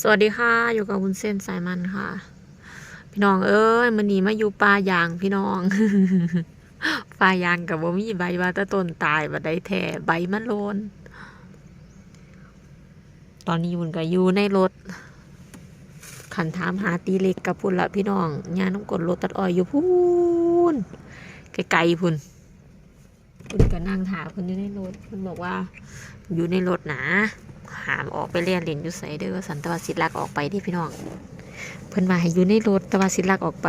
สวัสดีค่ะอยู่กับวุ้นเส้นสายมันค่ะ พี่น้องเอ้ยมันหนีมาอยู่ป่ายางพี่น้องป่ายางกับว่ามีใบว่าตะต้นตายบัดได้แท้ใบมันโลน ตอนนี้วุ้นก็อยู่ในรถขันถามหาตีเล็กกับพุ่นละพี่น้องยาน้ำกดรถตัดอ้อยอยู่พูนไกลๆพุ่น พุ่นก็นั่งถามพุ่นอยู่ในรถพุ่นบอกว่า อยู่ในรถนะหามออกไปเรียนเรียนอยู่ไสเด้อสันตวสิลักออกไปที่พี่น้องเพิ่นว่าให้อยู่ในรถตวสิลักออกไป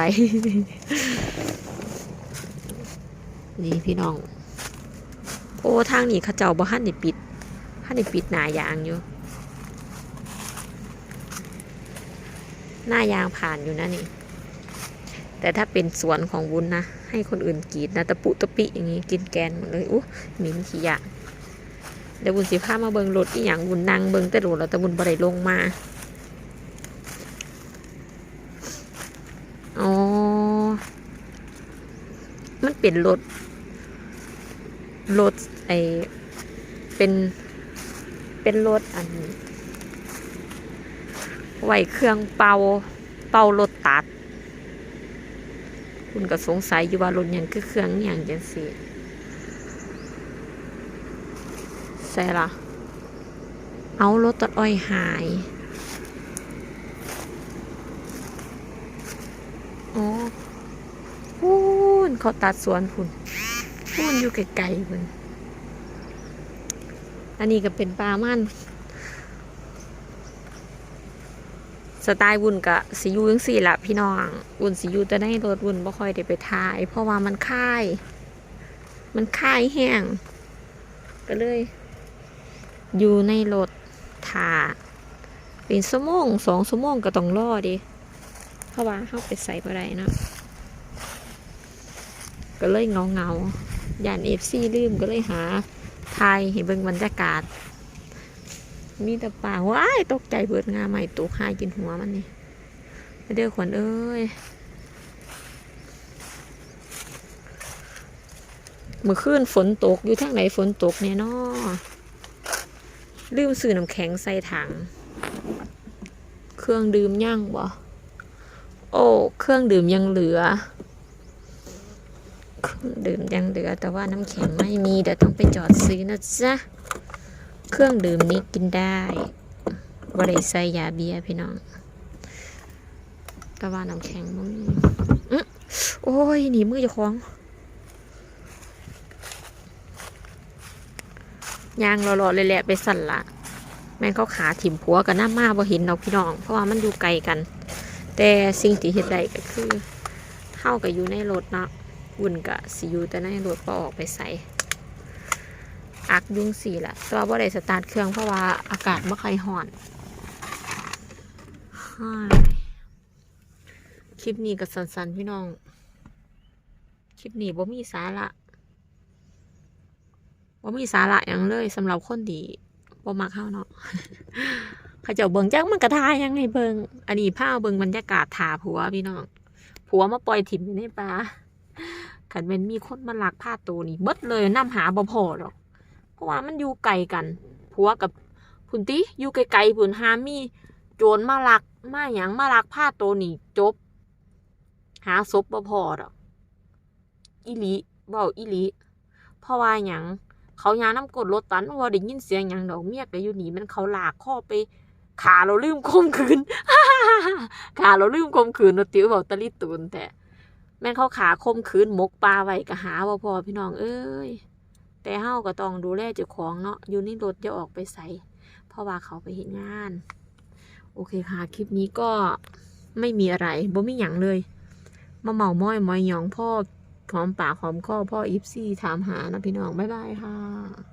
นี่พี่น้อง โอ้ทางนี้เขาเจ้าบ่ทันได้ปิดทันได้ปิดหน้ายางอยู่ หน้ายางผ่านอยู่นะนี่ แต่ถ้าเป็นสวนของวุ้นนะ ให้คนอื่นกรีดนะตะปุตะปิอย่างงี้กินแกนหมดเลยอู้หมิ่นขี้ยะเดี๋ยวบุญสิพามาเบิงรถอีหยังบุญนั่งเบิงแต่รถแล้วแต่บุญบ่ได้ลงมาอ๋อมันเป็นรถรถไอเป็นเป็นรถอันไหวเครื่องเป่าเป่ารถตัด คุณก็สงสัยอยู่ว่ารถยังคือเครื่องอย่างจังซี่ใส่ละเอารถตัดอ้อยหายอ๋อพูนเขาตัดสวนพุ่นพูนอยู่ไกลๆพุ่นอันนี้ก็เป็นปลามัน สไตล์วุ่นกะสิอยูจังสี่ละพี่น้องวุ่นสิอยูแต่ในรถวุ่นบ่ค่อยได้ไปถ่าย เพราะว่ามันค่าย มันค่ายแห้งก็เลย อยู่ในรถถ่าเป็นชั่งสองชั่งก็ต้องรอดิเพราะว่าเข้าไปใส่บ่ได้เนาะก็เลยเงาเงาย่านเอฟซีลืมก็เลยหาทายให้เบิ่งบรรยากาศ มีแต่ป่าว้ายตกใจเบิดงาใหม่ตกหายกินหัวมันนี่เด้อขวัญเอ้ยเมื่อคืนฝนตกอยู่ทางไหนฝนตกเนี่ยนาะลืมซื้อน้ำแข็งใส่ถัง เครื่องดื่มยังบ่โอ้เครื่องดื่มยังเหลือเครื่องดื่มยังเหลือ แต่ว่าน้ำแข็งไม่มีเดี๋ยวต้องไปจอดซื้อนะจ๊ะ เครื่องดื่มนี้กินได้บริใส่ยาเบียพี่น้องแต่ว่าน้ำแข็งมันมีอื้อโอ้ย หนีมือจะคล้องยางหล่อๆเลยแหละไปสั่นละแม่งเขาขาถิ่มผัวกับหน้ามาบ่เห็นดอกพี่น้อง เพราะว่ามันอยู่ไกลกัน แต่สิ่งที่เฮ็ดได้ก็คือเฮาก็อยู่ในรถเนาะวุ่นก็สิอยู่แต่ในรถบ่ออกไปใส่ อักยุงสีละแต่ว่าบ่ได้สตาร์ทเครื่องเพราะว่าอากาศบ่ค่อยร้อนคลิปนี้ก็สั้นๆพี่น้อง คลิปนี้บ่มีสาระว่มีสาระอย่างเลยสำหรับคนดีบ่มักเข้าเนาะเขาเจ้าเบิงจักมันกระทายยังไงเบิงอันนี้ผ้าเบิงบรรยากาศถาผัวพี่น้อง ผัวมาปล่อยถิ่มอยู่ในป่าขันเป็นมีคนมาลักผ้าตัวนี่เบิดเลยน้ำหาบ่พอหรอก เพราะว่ามันอยู่ไกลกันผัวกับพุนติอยู่ไกลๆพุ่นหามีโจรมาลักมาหยังมาลักผ้าโตนี่จบ หาศพบ่พอหรอกอีลีเว้าอีลีเพราะว่าหยังเขายาน้ำกดรถตันว่าได้ยินเสียงอย่างดอกเมียก็อยู่หนีมันเขาหลากข้อไปขาเราลืมคมคืนขาเราลืมคมคืนเนาะติ๋วบอกตะลิตูนแต่แม่นเขาขาคมคืนหมกปลาไว้ก็หาว่าพอพี่น้องเอ้ย แต่เฮาก็ต้องดูแลเจ้าของเนาะอยู่ในรถจะออกไปใส่เพราะว่าเขาไปเห็นงาน โอเคค่ะ คลิปนี้ก็ไม่มีอะไรบ่มีหยังเลย มาเมาม้อยมอยหยองพ่อหอมปากหอมคอพ่ออีฟซี่ถามหานะพี่น้อง บ๊ายบายค่ะ